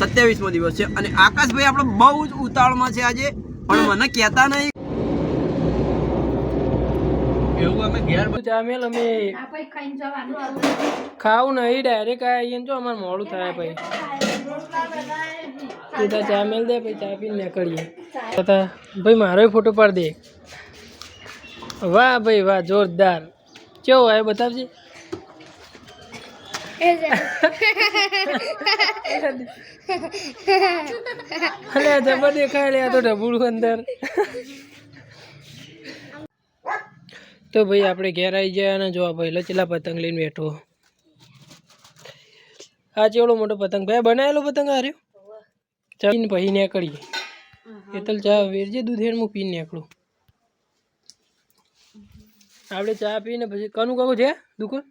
સત્યાવીસમો દિવસ છે. અને આકાશભાઈ આપણો બહુ જ ઉતાવળમાં છે આજે. પણ મને કહેતા નહીં. એવું અમે ઘેર જામેલ અમે ખાવું નહીં ડાયરેક્ટ આવીએ ને જો અમારે મોડું થાય ભાઈ. તું ચા મેલ દે પછી ચા પીને નીકળીએ. તથા ભાઈ મારો ફોટો પાડ દે. વાહ ભાઈ વાહ જોરદાર. કેવો આવે બતાવજે. અલે જબર દેખાય લે આ તો ઢબુડું અંદર. તો ભાઈ આપણે ઘેર આવી ગયા અને જો ભાઈ લચેલા પતંગ લઈને બેઠો. આ ચેવડો મોટો પતંગ. ભાઈ બનાવેલો પતંગ હાર્યો ચાલીને પછી નીકળીએ. એટલ ચા વેરજે દૂધ હેડ હું પીને નીકળું. આપણે ચા પીને પછી કનું કહું છે? દુકાન?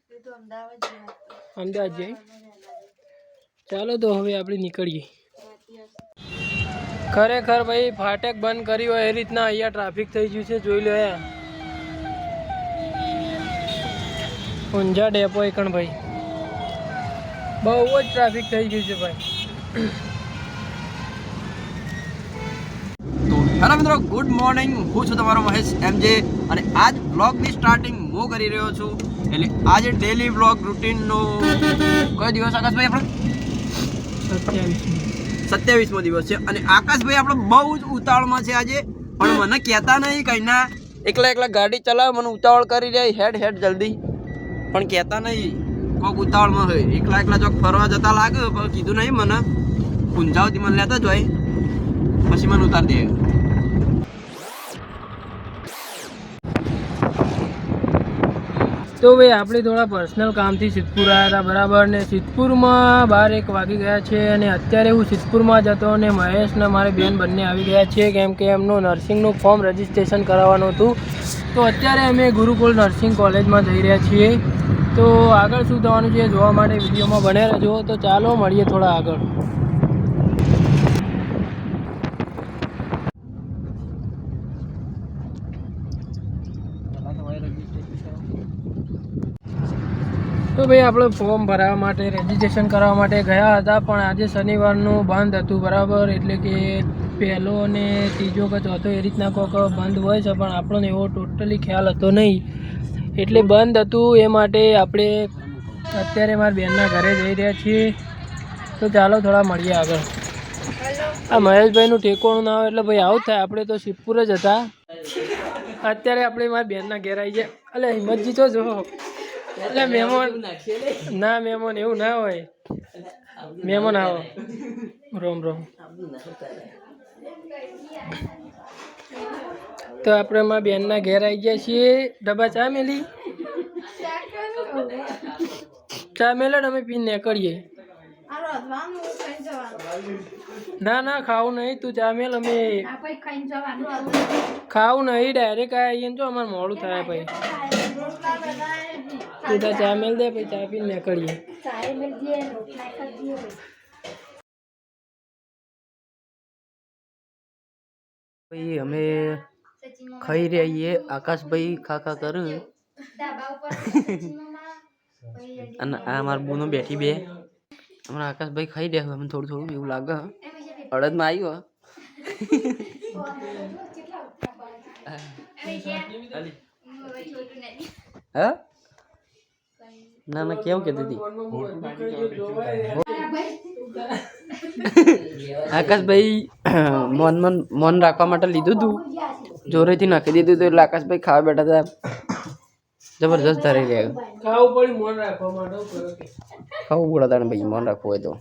અમદાવાદ જઈ ચાલો તો હવે આપણે નીકળીએ. ખરેખર ભાઈ ફાટક બંધ કરી હોય એ રીતના અહીંયા ટ્રાફિક થઈ ગયું છે જોઈ લો અહીંયા ઊંઝા ડેપો એકણ ભાઈ. બહુ જ ટ્રાફિક થઈ ગયું છે ભાઈ. હેલો મિત્રો, ગુડ મોર્નિંગ. હું છું તમારો મહેશ એમજે અને આજ બ્લોગની સ્ટાર્ટિંગ હું કરી રહ્યો છું. એટલે આજે ડેલી બ્લોગ રૂટીનનો કયો દિવસ આકાશભાઈ આપણો? સત્યાવીસમો દિવસ છે. અને આકાશભાઈ આપણો બહુ જ ઉતાવળમાં છે આજે. પણ મને કહેતા નહીં કંઈ. ના, એકલા એકલા ગાડી ચલાવે, મને ઉતાવળ કરી જાય હેડ હેડ, જલ્દી. પણ કહેતા નહીં કોઈક ઉતાવળમાં હોય. એકલા એકલા ચોક ફરવા જતા લાગે, પણ કીધું નહીં મને. પૂંજાવતી મને લેતા જ હોય. પછી મને ઉતાર દે. તો ભાઈ, આપણે થોડા પર્સનલ કામથી સિદ્ધપુર આવ્યા હતા, બરાબર? ને સિદ્ધપુરમાં બાર એક વાગી ગયા છે અને અત્યારે હું સિદ્ધપુરમાં જતો અને મહેશ ને મારી બેન બંને આવી ગયા છે, કેમ કે એમનું નર્સિંગનું ફોર્મ રજીસ્ટ્રેશન કરાવવાનું હતું. તો અત્યારે અમે ગુરુકુલ નર્સિંગ કોલેજમાં જઈ રહ્યા છીએ. તો આગળ શું થવાનું છે જોવા માટે વિડીયોમાં બને રહેજો. તો ચાલો, મળીએ થોડા આગળ. તો ભાઈ આપણે ફોર્મ ભરાવવા માટે રજીસ્ટ્રેશન કરવા માટે ગયા હતા, પણ આજે શનિવારનું બંધ હતું, બરાબર? એટલે કે પહેલો અને ત્રીજો કે ચોથો એ રીતના કોઈક બંધ હોય છે, પણ આપણને એવો ટોટલી ખ્યાલ હતો નહીં. એટલે બંધ હતું એ માટે આપણે અત્યારે મારા બેનના ઘરે જઈ રહ્યા છીએ. તો ચાલો થોડા મળીએ આગળ. આ મહેશભાઈનું ટેકોણું ના હોય એટલે ભાઈ આવું થાય. આપણે તો શિવપુર જ હતા. અત્યારે આપણે મારા બેનના ઘેર આવી જાય. એટલે હિંમતજી તો જો. એટલે મહેમાન. ના, મહેમાન એવું ના હોય. મહેમાન આવો. રોમ રોમ. તો આપણે મારા બેનના ઘેર આવી ગયા છીએ. ડબ્બા ચા મેલી? ચા મેલો ને અમે પીને નીકળીએ. ના ના ખાવું નહીં. તું ચા મેલ અમે. ખાવું નહીં ડાયરેક્ટ આવીએ ને જો અમારે મોડું થાય ભાઈ તું તો ચા મેલ દે પછી ચા પીને નીકળીએ. ભાઈ અમે ખાઈ રહ્યા છીએ આકાશભાઈ ખાખા ખા અને આ મારા બોનો બેઠી બે. અમારા આકાશભાઈ ખાઈ રહ્યા અમે થોડું થોડું એવું લાગે અડદમાં આવ્યું હા. ના ના કેવું કહેતી હતી? આકાશભાઈ મન મન મન રાખવા માટે લીધું હતું જોરેથી નાખી દીધું હતું એટલે આકાશભાઈ ખાવા બેઠા હતા. જબરજસ્ત ધરી રહ્યા ખાવું પડી મોન રાખવા માટે હું કરું કે ખાવું પડે તાણે ભાઈ મોન રાખવું હોય તો.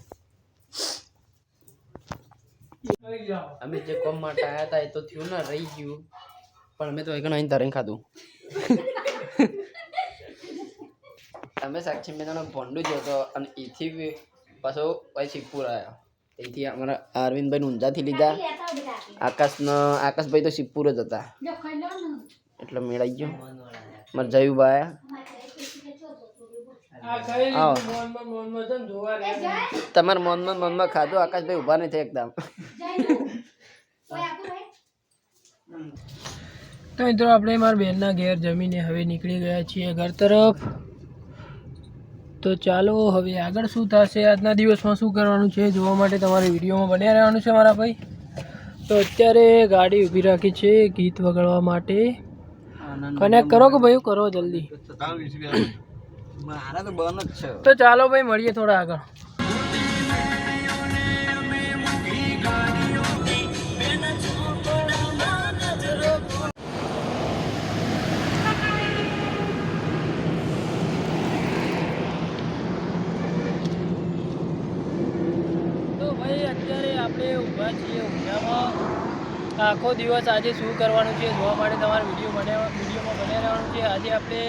અમે જે કોમ માટે આવ્યા હતા એ તો થયું ના રહી ગયું. પણ અમે તો એક અહીં તરીને ખાધું. અમે સાક્ષી મેદાનો ભોંડું જ હતો અને એથી પાછો પછી શિવપુર આવ્યા એથી અમારા અરવિંદભાઈ ઊંઝાથી લીધા. આકાશનો આકાશભાઈ તો શિવપુર જ હતા. એટલે મેળાઈ ગયો. મારા જયુભાઈ તમારા મનમાં મનમાં ખાધું? આકાશભાઈ ઊભા નહીં થાય એકદમ તો મિત્રો આપણે મારા બેનના ઘેર જમીને હવે નીકળી ગયા છીએ ઘર તરફ. તો ચાલો હવે આગળ શું થશે? આજના દિવસમાં શું કરવાનું છે? જોવા માટે તમારે વિડીયોમાં બન્યા રહેવાનું છે મારા ભાઈ. તો અત્યારે ગાડી ઊભી રાખી છે ગીત વગાડવા માટે. કનેક્ટ કરો કે ભાઈ કરો જલ્દી. મારા તો બન જ છે. તો ચાલો ભાઈ મળીએ થોડા આગળ. તો ભાઈ અત્યારે આપણે ઊભા છીએ ઊંઝામાં આખો દિવસ આજે શું કરવાનું છે, જોવા માટે તમારે વીડિયો બનાવવા વિડીયોમાં બને રહેવાનું છે. આજે આપણે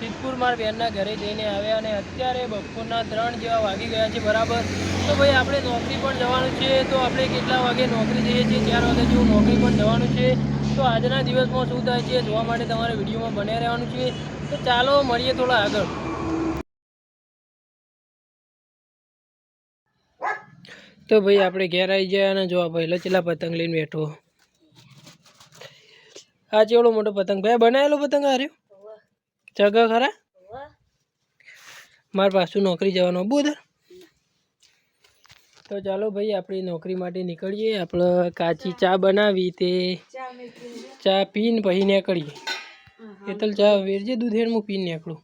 સિદ્ધપુર માર બેનના ઘરે જઈને આવ્યા અને અત્યારે બપોરના ત્રણ જેવા વાગી ગયા છે, બરાબર? તો ભાઈ, આપણે નોકરી પણ જવાનું છે, તો આપણે કેટલા વાગે નોકરી જઈએ છીએ? ચાર વાગે જેવું નોકરી પણ જવાનું છે. તો આજના દિવસમાં શું થાય છે, જોવા માટે તમારે વિડીયોમાં બને રહેવાનું છે. તો ચાલો, મળીએ થોડા આગળ. તો ભાઈ, આપણે ઘેર આવી ગયા અને જો આ પહેલો ચેલા પતંગ લઈને બેઠો. આ ચેવડો મોટો પતંગ. ભાઈ બનાવેલો પતંગ આ રહ્યો? જગા ખરા? મારે પાછું નોકરી જવાનું. બુધર તો ચાલો ભાઈ, આપણી નોકરી માટે નીકળીએ. આપણે કાચી ચા બનાવી તે. ચા પીને પછી નીકળીએ. એટલ ચા વેરજે દૂધેડ હું પીને નીકળું.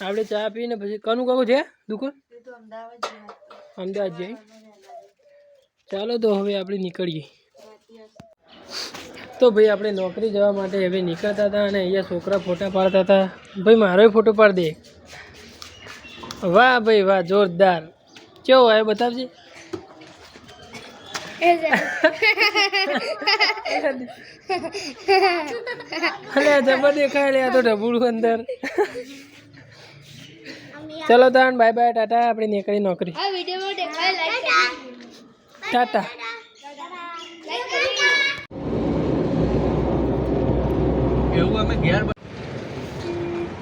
આપણે ચા પીને પછી કનું કહું છે? દુકાન? અમદાવાદ જઈ ચાલો તો હવે આપણે નીકળીએ. તો ભાઈ આપણે નોકરી જવા માટે હવે નીકળતા હતા અને અહીંયા છોકરા ફોટા પાડતા હતા. ભાઈ મારોય ફોટો પાડ દે. વાહ ભાઈ વાહ જોરદાર. કેવો આવ્યો બતાવજે. આ જબર દેખાય લે આ તો ઢબુડું અંદર. ચલો તાન બાય બાય ટાટા આપણે નીકળી નોકરી. ટાટા.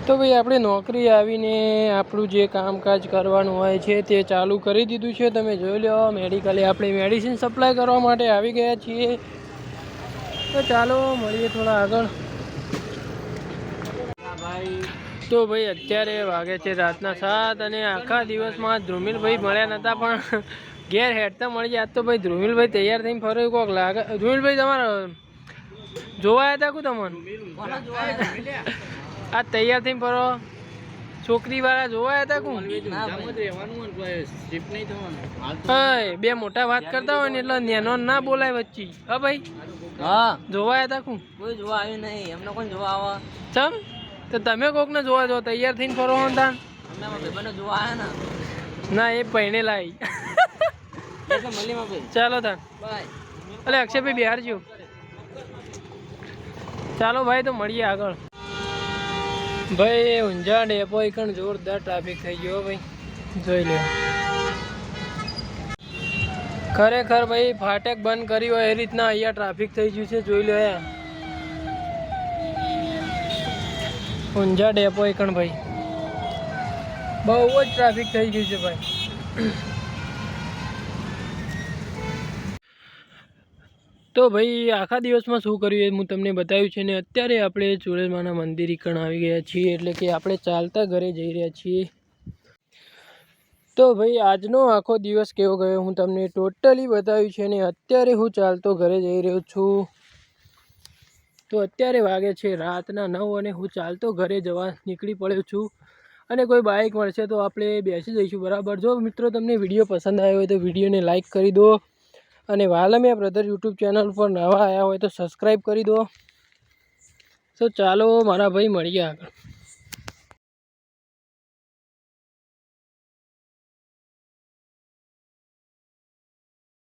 તો ભાઈ આપણે નોકરી આવીને આપણું જે કામકાજ કરવાનું હોય છે તે ચાલુ કરી દીધું છે. તમે જોઈ લો મેડિકલે આપણે મેડિસિન સપ્લાય કરવા માટે આવી ગયા છીએ. તો ચાલો, મળીએ થોડા આગળ. તો ભાઈ અત્યારે વાગે છે રાતના સાત અને આખા દિવસમાં ધ્રુમિલભાઈ મળ્યા નહોતા પણ ઘેર હેઠતા મળી જાય તો ભાઈ ધ્રુમિલભાઈ તૈયાર થઈને ફર્યો. કોક લાગે ધ્રુમિલભાઈ, તમારે જોવા આવ્યા હતા કું તમને? આ તૈયાર થઈને ફરો. છોકરી વાળા જોવા આવ્યા હતા બે મોટા વાત કરતા હોય ને એટલે નેનો ના બોલાય વચ્ચે. હા ભાઈ. હા. જોવા આવ્યા હતા કું? કોઈ જોવા આવ્યું નહીં. એમને કોણ જોવા આવે? ચમ? તો તમે કોકને જોવા જો તૈયાર થઈને ફરો હો તાન જોવા આવ્યા ને. ના એ પહેણે લાવી ચાલો તાન બાય. અલે અક્ષયભાઈ બિહારજો ચાલો ભાઈ, તો મળીએ આગળ. ભાઈ ઊંઝા ડેપો એકણ જોરદાર ટ્રાફિક થઈ ગયો ભાઈ. જોઈ લો ખરેખર ભાઈ, ફાટક બંધ કરી હોય એ રીતના અહીંયા ટ્રાફિક થઈ ગયું છે, જોઈ લો ઊંઝા ડેપો એકણ ભાઈ. બહુ જ ટ્રાફિક થઈ ગયું છે ભાઈ. તો ભાઈ, આખા દિવસમાં શું કર્યું એ હું તમને બતાવ્યું છે ને, અત્યારે આપણે ચુડેલમાના મંદિર કણ આવી ગયા છીએ, એટલે કે આપણે ચાલતા ઘરે જઈ રહ્યા છીએ. તો ભાઈ, આજનો આખો દિવસ કેવો ગયો હું તમને ટોટલી બતાવ્યું છે ને, અત્યારે હું ચાલતો ઘરે જઈ રહ્યો છું. તો અત્યારે વાગે છે રાતના નવ અને હું ચાલતો ઘરે જવા નીકળી પડ્યો છું. અને કોઈ બાઇક મળશે તો આપણે બેસી જઈશું બરાબર. જો મિત્રો તમને વીડિયો પસંદ આવ્યો હોય તો વિડીયોને લાઇક કરી દો. અને વાલમિયા બ્રધર યુટ્યુબ ચેનલ પર નવા આવ્યા હોય તો સબસ્ક્રાઈબ કરી દો. તો ચાલો મારા ભાઈ મળીએ આગળ.